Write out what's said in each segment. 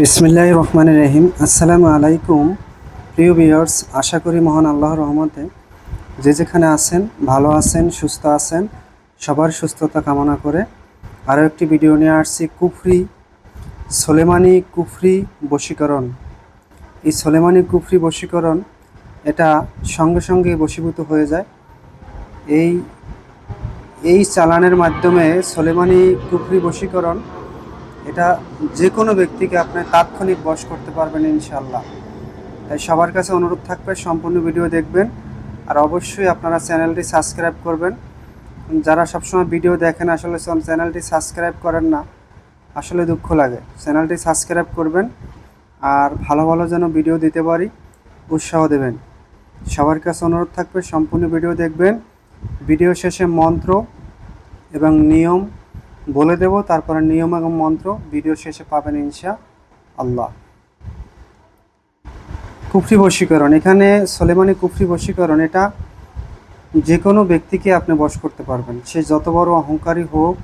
বিসমিল্লাহ রহমান রহিম। আসসালামু আলাইকুম। প্রিয় ভিউয়ার্স, আশা করি মহান আল্লাহর রহমতে যে যেখানে আছেন, ভালো আছেন, সুস্থ আছেন, সবার সুস্থতা কামনা করে আরও একটি ভিডিও নিয়ে আসছি কুফরি সোলেমানি কুফরি বশীকরণ। এই সোলেমানি কুফরি বশীকরণ এটা সঙ্গে সঙ্গে বশীভূত হয়ে যায়। এই এই চালানের মাধ্যমে সোলেমানি কুফরি বশীকরণ এটা যে কোনো ব্যক্তিকে আপনি তাৎক্ষণিক বশ করতে পারবেন ইনশাল্লাহ তাই সবার কাছে অনুরোধ থাকবে, সম্পূর্ণ ভিডিও দেখবেন। আর অবশ্যই আপনারা চ্যানেলটি সাবস্ক্রাইব করবেন। যারা সবসময় ভিডিও দেখেন, আসলে চ্যানেলটি সাবস্ক্রাইব করেন না, আসলে দুঃখ লাগে। চ্যানেলটি সাবস্ক্রাইব করবেন আর ভালো ভালো যেন ভিডিও দিতে পারি, উৎসাহ দেবেন। সবার কাছে অনুরোধ থাকবে, সম্পূর্ণ ভিডিও দেখবেন। ভিডিও শেষে মন্ত্র এবং নিয়ম বলে দেব, তারপরে নিয়ম এবং মন্ত্র ভিডিও শেষে পাবেন ইনশা আল্লাহ। কুফরি বশীকরণ। এখানে সলেমানি কুফরি বশীকরণ, এটা যে কোনো ব্যক্তিকে আপনি বশ করতে পারবেন। সে যত বড় অহংকারী হোক,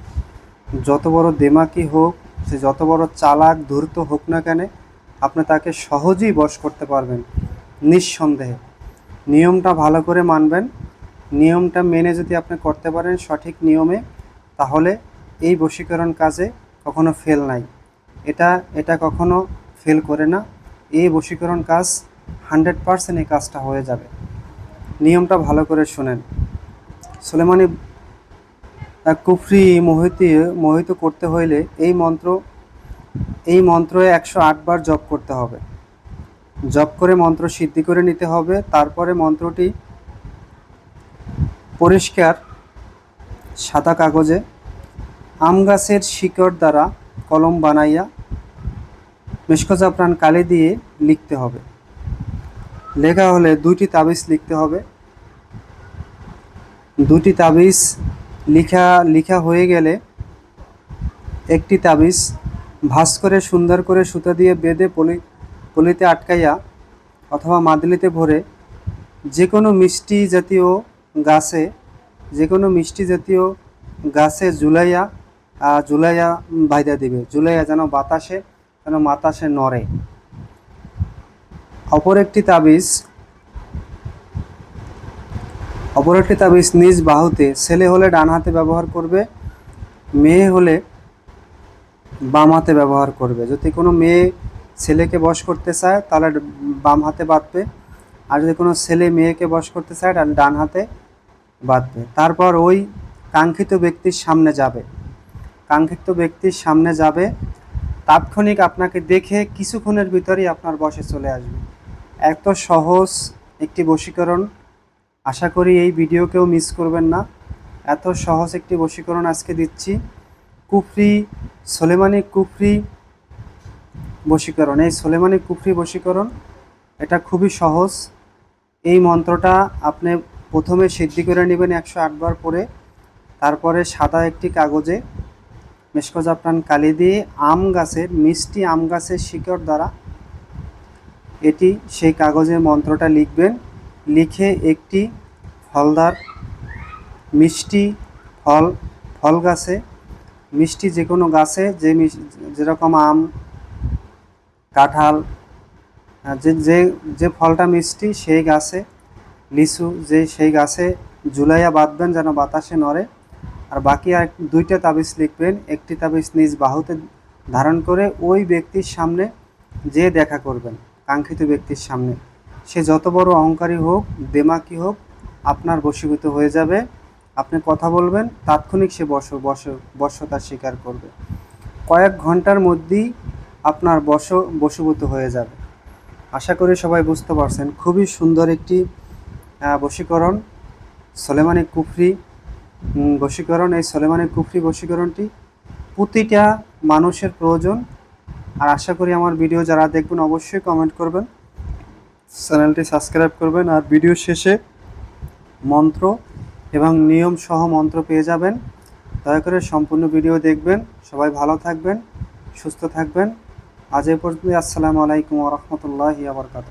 যত বড় দেমাকি হোক, সে যত বড় চালাক, ধূর্ত হোক না কেন, আপনি তাকে সহজেই বশ করতে পারবেন, নিঃসন্দেহে। নিয়মটা ভালো করে মানবেন। নিয়মটা মেনে যদি আপনি করতে পারেন সঠিক নিয়মে, তাহলে এই বশীকরণ কাজে কখনো ফেল নাই। এটা এটা কখনো ফেল করে না। এই বশীকরণ কাজ হান্ড্রেড পারসেন্ট এই কাজটা হয়ে যাবে। নিয়মটা ভালো করে শোনেন। সুলেমানি কুফরি মোহিত মোহিত করতে হইলে এই মন্ত্র এই মন্ত্র একশো আটবার জপ করতে হবে। জপ করে মন্ত্র সিদ্ধি করে নিতে হবে। তারপরে মন্ত্রটি পরিষ্কার সাদা কাগজে আম গাছের শিকড় দ্বারা কলম বানাইয়া মেশকজাফরান কালি দিয়ে লিখতে হবে। লেখা হলে দুইটি তাবিজ লিখতে হবে। দুটি তাবিজ লিখা লিখা হয়ে গেলে একটি তাবিজ ভাস করে সুন্দর করে সুতা দিয়ে বেঁধে পলি, পলিতে আটকাইয়া অথবা মাদলিতে ভরে যে কোনো মিষ্টি জাতীয় গাছে যে কোনো মিষ্টি জাতীয় গাছে ঝুলাইয়া আহ, ঝুলাইয়া বাইদা দিবে। জুলাইয়া যেন বাতাসে যেন বাতাসে নড়ে। অপর একটি তাবিজ অপর একটি তাবিজ নিজ বাহুতে ছেলে হলে ডান হাতে ব্যবহার করবে মেয়ে হলে বাম হাতে ব্যবহার করবে। যদি কোনো মেয়ে ছেলেকে বশ করতে চায় তাহলে বাম হাতে বাঁধবে। আর যদি কোনো ছেলে মেয়েকে বশ করতে চায় ডান হাতে বাঁধবে। তারপর ওই কাঙ্ক্ষিত ব্যক্তির সামনে যাবে। কাঙ্ক্ষিত ব্যক্তির সামনে যাবে, তাৎক্ষণিক আপনাকে দেখে কিছুক্ষণের ভিতরেই আপনার বসে চলে আসবে। এত সহজ একটি বশীকরণ। আশা করি এই ভিডিও কেউ মিস করবেন না। এত সহজ একটি বশীকরণ আজকে দিচ্ছি। কুফরি, সোলেমানি কুফরি বশীকরণ। এই সোলেমানি কুফরি বশীকরণ, এটা খুবই সহজ। এই মন্ত্রটা আপনি প্রথমে সিদ্ধি করে নেবেন একশো আটবার পরে তারপরে সাদা একটি কাগজে মেশকজাপ্রান কালি দিয়ে আম গাছের মিষ্টি আম গাছের শিকড় দ্বারা এটি সেই কাগজে মন্ত্রটা লিখবেন। লিখে একটি ফলদার মিষ্টি ফল ফল গাছে, মিষ্টি যে কোনো গাছে যে যেরকম আম, কাঁঠাল যে যে যে ফলটা মিষ্টি সেই গাছে, লিচু যে সেই গাছে ঝুলাইয়া বাঁধবেন যেন বাতাসে নড়ে। আর বাকি আর দুইটা তাবিজ লিখবেন, একটি তাবিজ নিজ বাহুতে ধারণ করে ওই ব্যক্তির সামনে যে দেখা করবেন, কাঙ্ক্ষিত ব্যক্তির সামনে। সে যত বড় অহংকারী হোক দেমাকি হোক, আপনার বশীভূত হয়ে যাবে। আপনি কথা বলবেন, তাৎক্ষণিক সে বশ বশ বশ্যতার স্বীকার করবে। কয়েক ঘণ্টার মধ্যেই আপনার বশ, বশীভূত হয়ে যাবে। আশা করি সবাই বুঝতে পারছেন, খুবই সুন্দর একটি বশীকরণ। সোলেমানি কুফরি বশীকরণ, এই সলেমানের কুফরি বশীকরণটি প্রতিটা মানুষের প্রয়োজন। আর আশা করি আমার ভিডিও যারা দেখবেন অবশ্যই কমেন্ট করবেন। চ্যানেলটি সাবস্ক্রাইব করবেন। আর ভিডিও শেষে মন্ত্র এবং নিয়ম সহ মন্ত্র পেয়ে যাবেন। দয়া করে সম্পূর্ণ ভিডিও দেখবেন। সবাই ভালো থাকবেন, সুস্থ থাকবেন। আজ এ পর্যন্ত আসসালামু আলাইকুম রহমতুল্লাহ আবরকাত